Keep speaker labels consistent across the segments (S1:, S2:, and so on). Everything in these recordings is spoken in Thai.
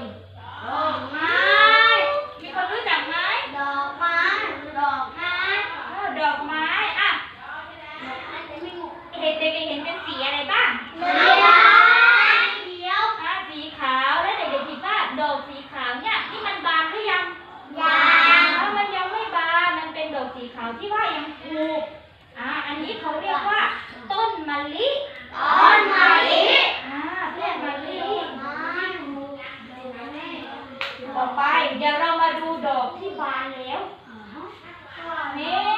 S1: Adam ต่อไปเดี๋
S2: ย
S1: วเรามาดูดอกที่บา
S2: น
S1: แล้วนี่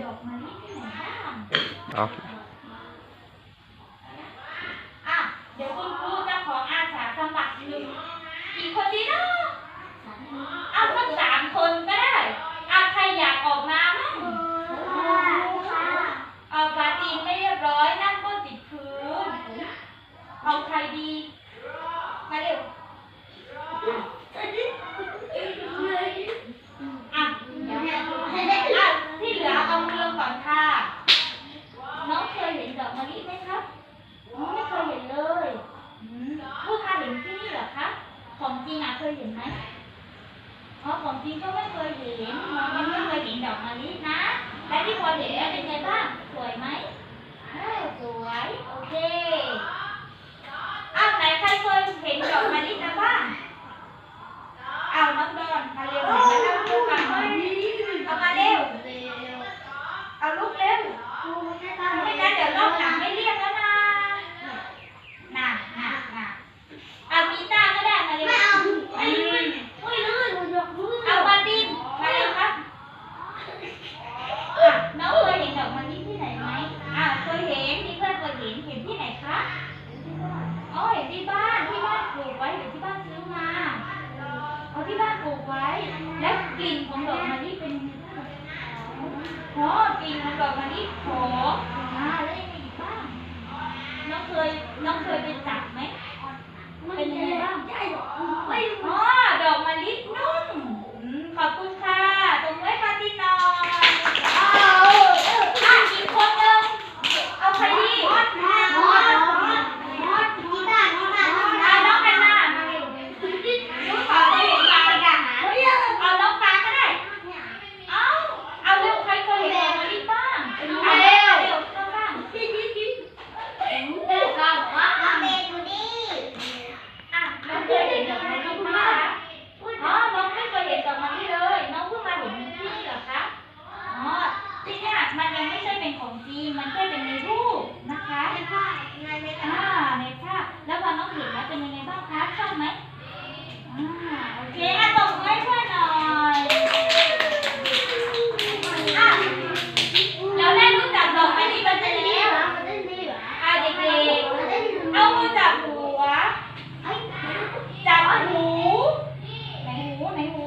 S1: ดอกมะลิที่ไห
S2: นบ้าง
S1: เอา ยเห็นไหมอ๋อของจริงก็ไม่เคยเห็นยังไม่เคยเห็นดอกมะลินะและที่พอเห็นแล้วเป็นไงบ้าง สวยไหมสวย โอเคอ้าวไหนใครเคยเห็นดอกมะลินะบ้างอ้าวน้องดอนมาเร็วมาเล่ามาเร็ว ไว้ และก
S2: ลิ่น
S1: ของดอกมะลิเป็นหอมกลิ่นของดอกมะลิหอม เอามือจับหัว จับหู ไหนหู ไหนหู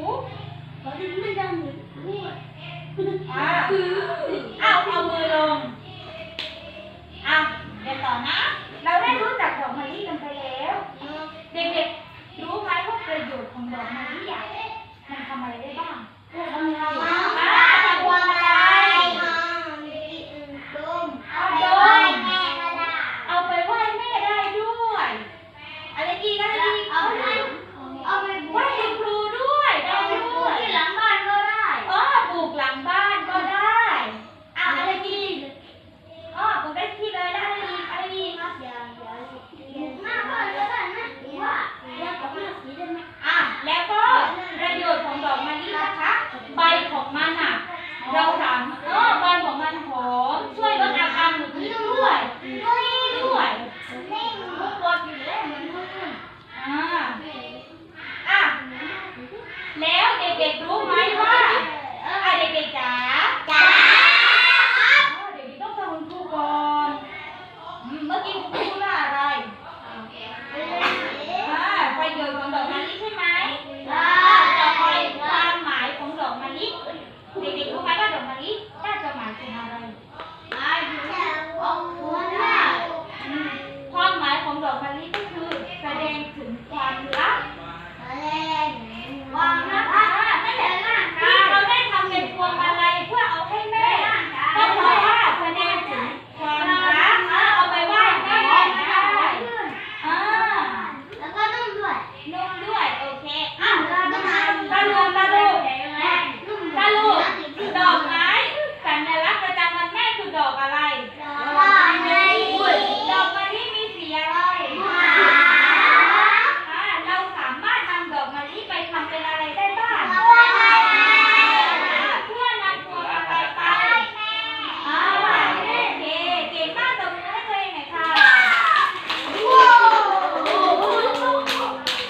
S1: อ่าอ้าเอามือลงอะเดี๋ยวต่อนะ